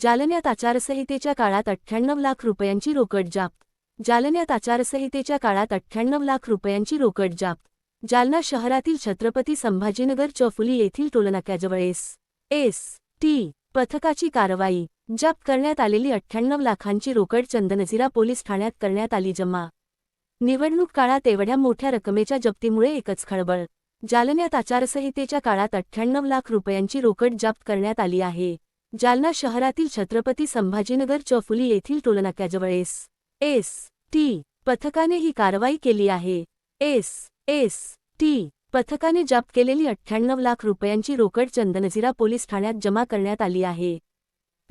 जालन्यात आचारसंहितेच्या काळात अठ्ठ्याण्णव लाख रुपयांची रोकड जाप्त. जालन्यात आचारसंहितेच्या काळात अठ्ठ्याण्णव लाख रुपयांची रोकड जाप्त. जालना शहरातील छत्रपती संभाजीनगर चौफुली येथील टोलनाक्याजवळ एस. एस. टी. पथकाची कारवाई जप्त करण्यात आलेली अठ्ठ्याण्णव लाखांची रोकड चंदनझिरा पोलीस ठाण्यात करण्यात आली जमा. निवडणूक काळात एवढ्या मोठ्या रकमेच्या जप्तीमुळे एकच खळबळ. जालन्यात आचारसंहितेच्या काळात अठ्ठ्याण्णव लाख रुपयांची रोकड जप्त करण्यात आली आहे. जालना शहरातील छत्रपती संभाजीनगर चौफुली येथील टोलनाक्याजवळ एस एस टी पथकाने ही कारवाई केली आहे. एस एस टी पथकाने जप्त केलेली अठ्ठ्याण्णव लाख रुपयांची रोकड चंदनझिरा पोलीस ठाण्यात जमा करण्यात आली आहे.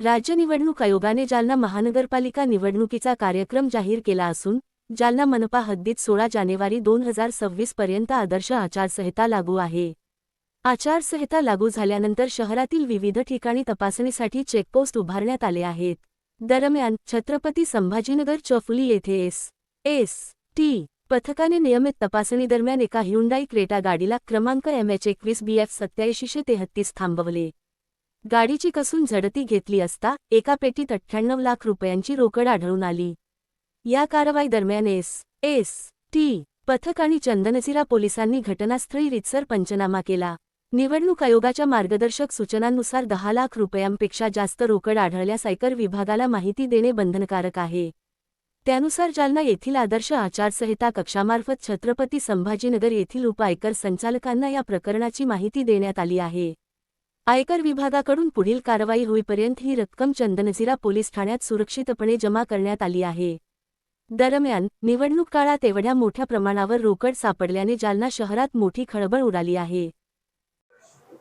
राज्य निवडणूक आयोगाने जालना महानगरपालिका निवडणुकीचा कार्यक्रम जाहीर केला असून जालना मनपा हद्दीत सोळा जानेवारी दोन हजार सव्वीस पर्यंत आदर्श आचारसंहिता लागू आहे. आचारसंहिता लागू झाल्यानंतर शहरातील विविध ठिकाणी तपासणीसाठी चेकपोस्ट उभारण्यात आले आहेत. दरम्यान छत्रपती संभाजीनगर चौफुली येथे एस एस टी पथकाने नियमित तपासणीदरम्यान एका ह्युंडाई क्रेटा गाडीला क्रमांक एम एच एकवीस बी एफ सत्याऐंशीशे तेहत्तीस थांबवले. गाडीची कसून झडती घेतली असता एका पेटीत अठ्ठ्याण्णव लाख रुपयांची रोकड आढळून आली. या कारवाई दरम्यान एस एस टी पथक आणि चंदनसिरा पोलिसांनी घटनास्थळी रितसर पंचनामा केला. निवडणूक आयोगाच्या मार्गदर्शक सूचनांनुसार दहा लाख रुपयांपेक्षा जास्त रोकड आढळल्यास आयकर विभागाला माहिती देणे बंधनकारक आहे. त्यानुसार जालना येथील आदर्श आचारसंहिता कक्षामार्फत छत्रपती संभाजीनगर येथील उप आयकर संचालकांना या प्रकरणाची माहिती देण्यात आली आहे. आयकर विभागाकडून पुढील कारवाई होईपर्यंत ही रक्कम चंदनझिरा पोलीस ठाण्यात सुरक्षितपणे जमा करण्यात आली आहे. दरम्यान निवडणूक काळात एवढ्या मोठ्या प्रमाणावर रोकड सापडल्याने जालना शहरात मोठी खळबळ उडाली आहे.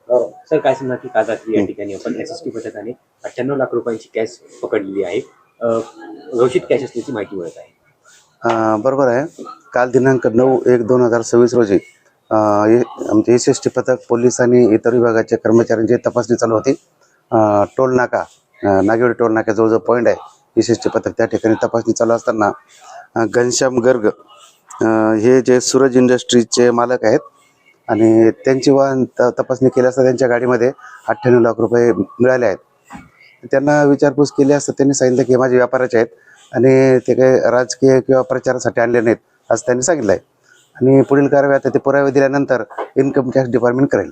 सर काय सांगणार की काल रात्री या ठिकाणी आपण एस एस टी पथकाने अठ्ठ्याण्णव लाख रुपयांची कॅश पकडलेली आहे. घोषित कॅश असल्याची माहिती मिळत आहे. बरोबर आहे. काल दिनांक नऊ एक दोन हजार सव्वीस रोजी हे- आमचे एस एस टी पथक पोलीस आणि इतर विभागाच्या कर्मचाऱ्यांची तपासणी चालू होती. टोल नाका नागेवाडी टोल नाका जवळजवळ पॉईंट आहे. एस एस टी पथक त्या ठिकाणी तपासणी चालू असताना घनश्याम गर्ग हे जे सूरज इंडस्ट्रीजचे मालक आहेत आणि त्यांची वाहन त- तपासणी केली असता त्यांच्या गाडीमध्ये अठ्ठ्याण्णव लाख रुपये मिळाले आहेत. त्यांना विचारपूस केली असता त्यांनी सांगितलं की माझे व्यापाराचे आहेत आणि ते काही राजकीय किंवा प्रचारासाठी आणले नाहीत असं त्यांनी सांगितलं आहे आणि पुढील कारवाई आता ते पुरावे दिल्यानंतर इन्कम टॅक्स डिपार्टमेंट करेल.